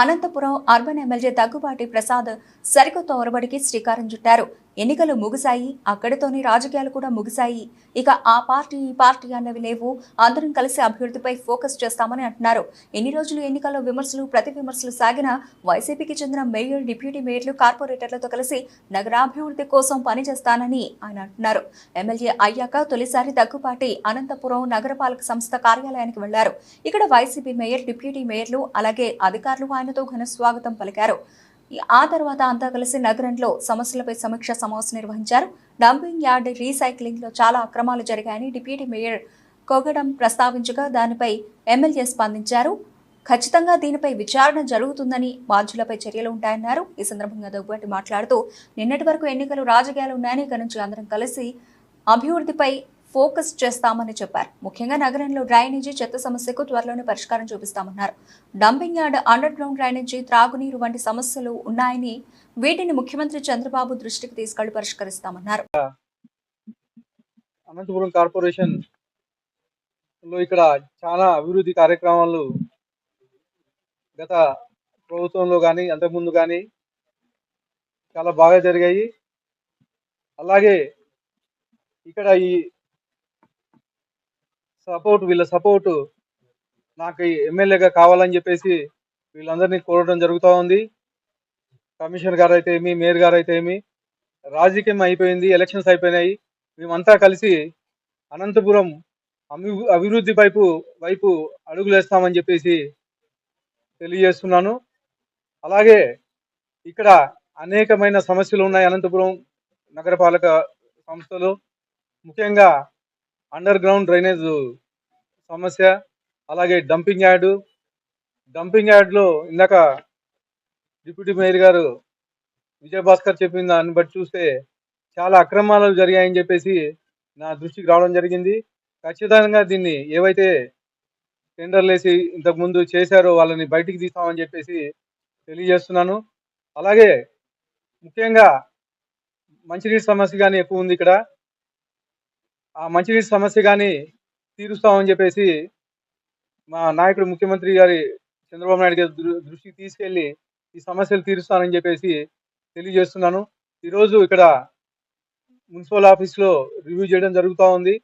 Anantapuram urban MLA Daggubati Prasad సరికొత్త ఒరబడికి శ్రీకారం చుట్టారు. ఎన్నికలు ముగిశాయి. అక్కడితోనే రాజకీయాలు కూడా ముగిశాయి. ఇక ఆ పార్టీ ఈ పార్టీ అన్నవి లేవు. అందరం కలిసి అభివృద్ధిపై ఫోకస్ చేస్తామని అంటున్నారు. ఎన్ని రోజులు ఎన్నికల్లో విమర్శలు ప్రతి విమర్శలు సాగినా వైసీపీకి చెందిన మేయర్ డిప్యూటీ మేయర్లు కార్పొరేటర్లతో కలిసి నగరాభివృద్ధి కోసం పనిచేస్తానని ఆయన అంటున్నారు. ఎమ్మెల్యే అయ్యాక తొలిసారి దగ్గుపాటి అనంతపురం నగరపాలక సంస్థ కార్యాలయానికి వెళ్ళారు. ఇక్కడ వైసీపీ మేయర్ డిప్యూటీ మేయర్లు అలాగే అధికారులు ఆయనతో ఘన స్వాగతం పలికారు. ఆ తర్వాత అంతా కలిసి నగరంలో సమస్యలపై సమీక్ష సమావేశం నిర్వహించారు. డంపింగ్ యార్డ్ రీసైక్లింగ్లో చాలా అక్రమాలు జరిగాయని డిప్యూటీ మేయర్ కొగడం ప్రస్తావించగా దానిపై ఎమ్మెల్యే స్పందించారు. ఖచ్చితంగా దీనిపై విచారణ జరుగుతుందని బాధ్యులపై చర్యలు ఉంటాయన్నారు. ఈ సందర్భంగా దగ్గుబాటి మాట్లాడుతూ నిన్నటి వరకు ఎన్నికలు రాజకీయాలు ఉన్నాయని ఇక నుంచి అందరం కలిసి అభివృద్ధిపై ఫోకస్ చేస్తామని చెప్పారు. ముఖ్యంగా నగరంలో డ్రైనేజీ చెత్త సమస్యకు త్వరలోనే పరిష్కారం చూపిస్తామన్నారు. Dumping yard underground drainage త్రాగునీరు వంటి సమస్యలు ఉన్నాయని వీటిని ముఖ్యమంత్రి చంద్రబాబు దృష్టికి తీసుకెళ్ళి పరిష్కరిస్తామన్నారు. అనంతపురం కార్పొరేషన్లో ఇక్కడ చాలా అభివృద్ధి కార్యక్రమాలు గత ప్రభుత్వంలో కానీ అంతకుముందు కానీ చాలా బాగా జరిగాయి. అలాగే ఇక్కడ ఈ సపోర్ట్ వీళ్ళ సపోర్ట్ నాకు ఈ ఎమ్మెల్యేగా కావాలని చెప్పేసి వీళ్ళందరినీ కోరడం జరుగుతూ ఉంది. కమిషనర్ గారు అయితే ఏమి మేయర్ గారు అయితే ఏమి రాజకీయం అయిపోయింది ఎలక్షన్స్ అయిపోయినాయి. మేమంతా కలిసి అనంతపురం అభి- అభివృద్ధి వైపు వైపు అడుగులేస్తామని చెప్పేసి తెలియజేస్తున్నాను. అలాగే ఇక్కడ అనేకమైన సమస్యలు ఉన్నాయి అనంతపురం నగరపాలక సంస్థలు. ముఖ్యంగా అండర్ గ్రౌండ్ డ్రైనేజ్ సమస్య అలాగే డంపింగ్ యార్డు డంపింగ్ యార్డ్లో ఇందాక డిప్యూటీ మేయర్ గారు విజయభాస్కర్ చెప్పిన దాన్ని బట్టి చూస్తే చాలా అక్రమాలు జరిగాయని చెప్పేసి నా దృష్టికి రావడం జరిగింది. ఖచ్చితంగా దీన్ని ఏవైతే టెండర్లు వేసి ఇంతకుముందు చేశారో వాళ్ళని బయటికి తీస్తామని చెప్పేసి తెలియజేస్తున్నాను. అలాగే ముఖ్యంగా మంచినీటి సమస్య కానీ ఎక్కువ ఉంది ఇక్కడ. ఆ మంచినీటి సమస్య కానీ తీరుస్తామని చెప్పేసి మా నాయకుడు ముఖ్యమంత్రి గారి చంద్రబాబు నాయుడు గారి దృ- దృష్టికి తీసుకెళ్ళి ఈ సమస్యలు తీరుస్తానని చెప్పేసి తెలియజేస్తున్నాను. ఈరోజు ఇక్కడ మున్సిపల్ ఆఫీస్లో రివ్యూ చేయడం జరుగుతూ ఉంది.